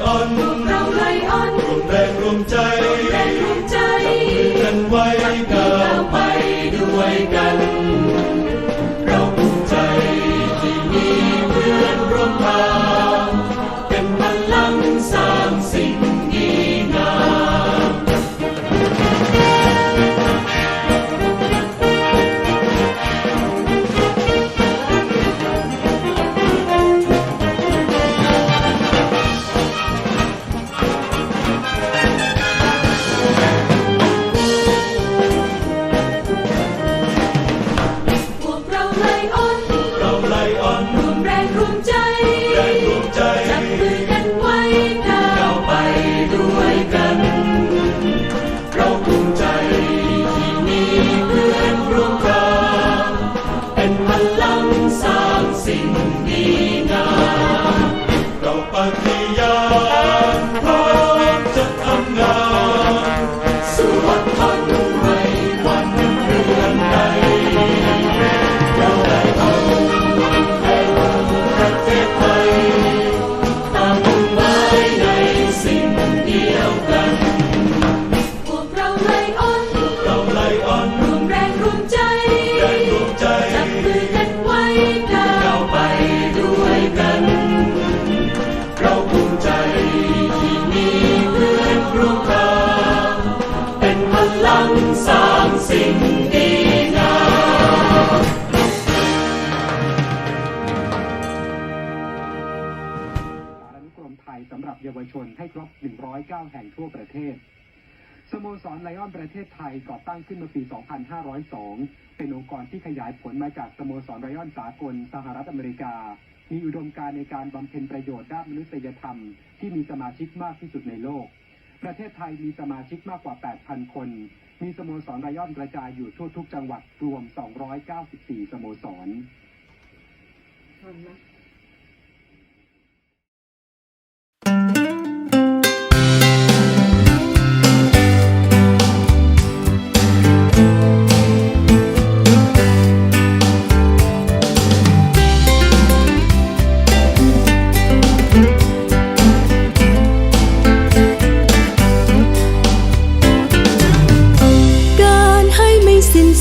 เเสร้างสิ่งดีงามสารนุกรมไทยสำหรับเยาวชนให้ครบ 109 แห่งทั่วประเทศ สโมสรไลออนประเทศไทยก่อตั้งขึ้นเมื่อปี 2502 เป็นองค์กรที่ขยายผลมาจากสโมสรไลออนสากลสหรัฐอเมริกา มีอุดมการในการบำเพ็ญประโยชน์ด้านมนุษยธรรม ที่มีสมาชิกมากที่สุดในโลกประเทศไทยมีสมาชิกมากกว่า 8,000 คน มีสโมสรรายย่อยกระจายอยู่ทั่วทุกจังหวัดรวม 294 สโมสรการ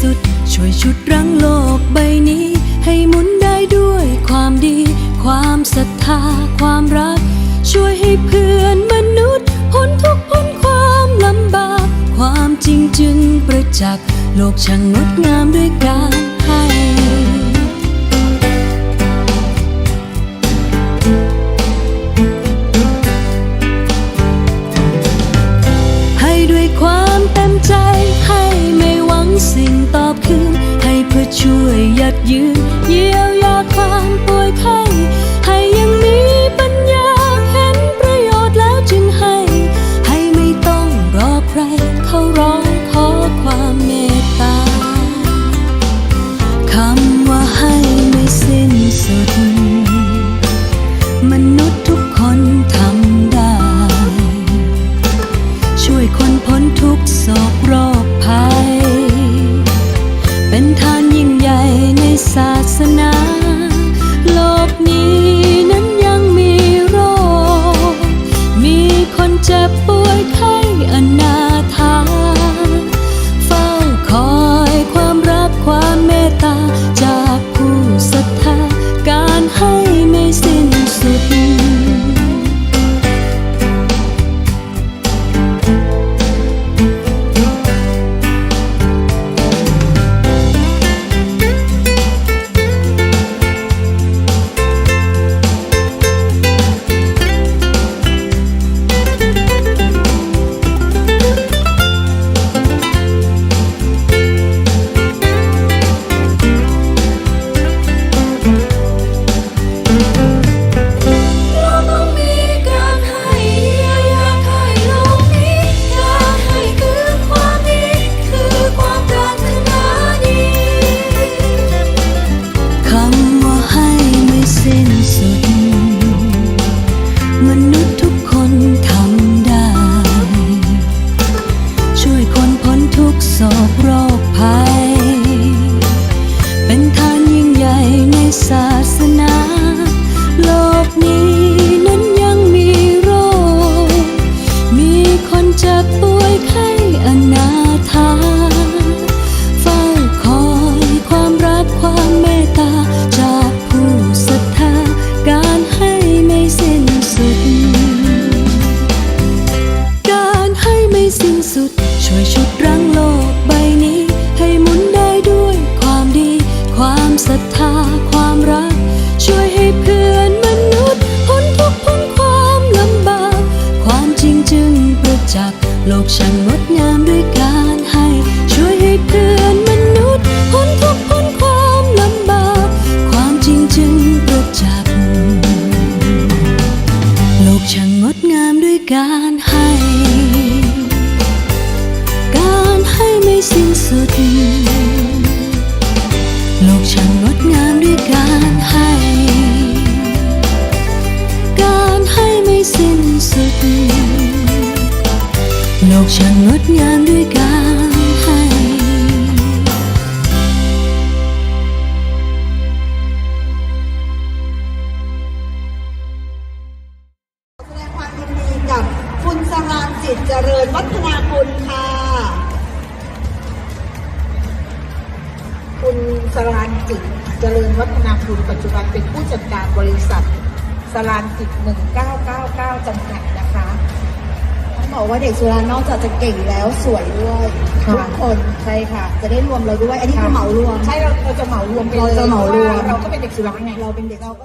สุด ช่วยชุดรั้งโลกใบนี้ ให้หมุนได้ด้วยความดี ความศรัทธา ความรัก ช่วยให้เพื่อนมนุษย์พ้นทุกพ้นความลำบาก ความจริงจึงประจักษ์โลกช่างงดงามด้วยการให้ให้ด้วยความเต็มใจ สิ่งตอบคืน ให้เพื่อช่วยยัดยืนเยีย โลกช่างงดงามด้วยการให้การให้ไม่สิ้น ปัจจุบันเป็นผู้จัดการบริษัทสรานจิต1999จำกัดนะคะต้องบอกว่าเด็กสุรานอกจากจะเก่งแล้วสวยด้วยทุกคนใช่ค่ะ จะได้รวมเราด้วย อันนี้คือเหมารวม ใช่เราเราจะเหมารวมไปเลยเราจะเหมารวมพะเราก็เป็นเด็กสุราไงเราเป็นเด็กเราก็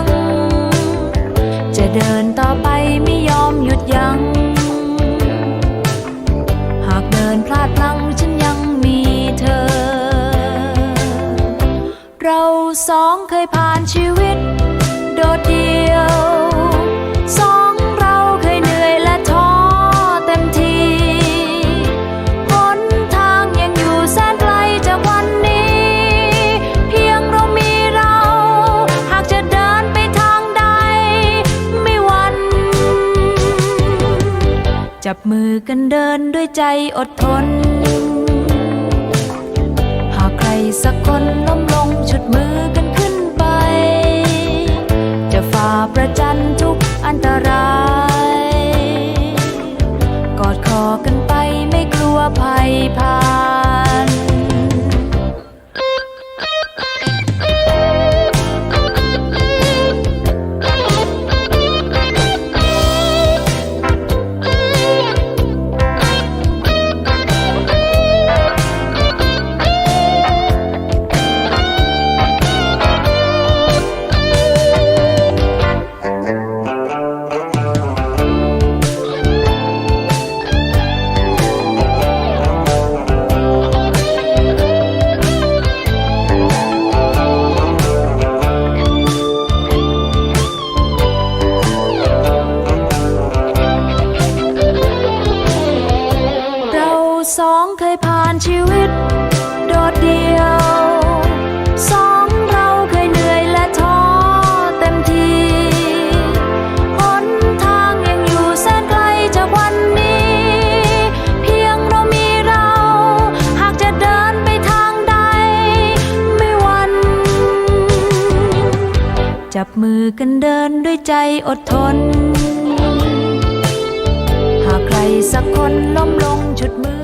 ง เดินต่อไปไม่ยอมหยุดยัง้ง หากเดินพลาดพลั้งฉันยังมีเธอ เราสองเคยผ่านชีวิต โดดเดี่ยว จับมือกันเดินด้วยใจอดทน หากใครสักคนล้มลงชุดมือกันขึ้นไป จะฝ่าประจันทุกอันตราย กอดคอกันไปไม่กลัวภัยผ่านเรา อกันเดินด้วยใจอดทน หากใครสักคนล้มลงชุดมือ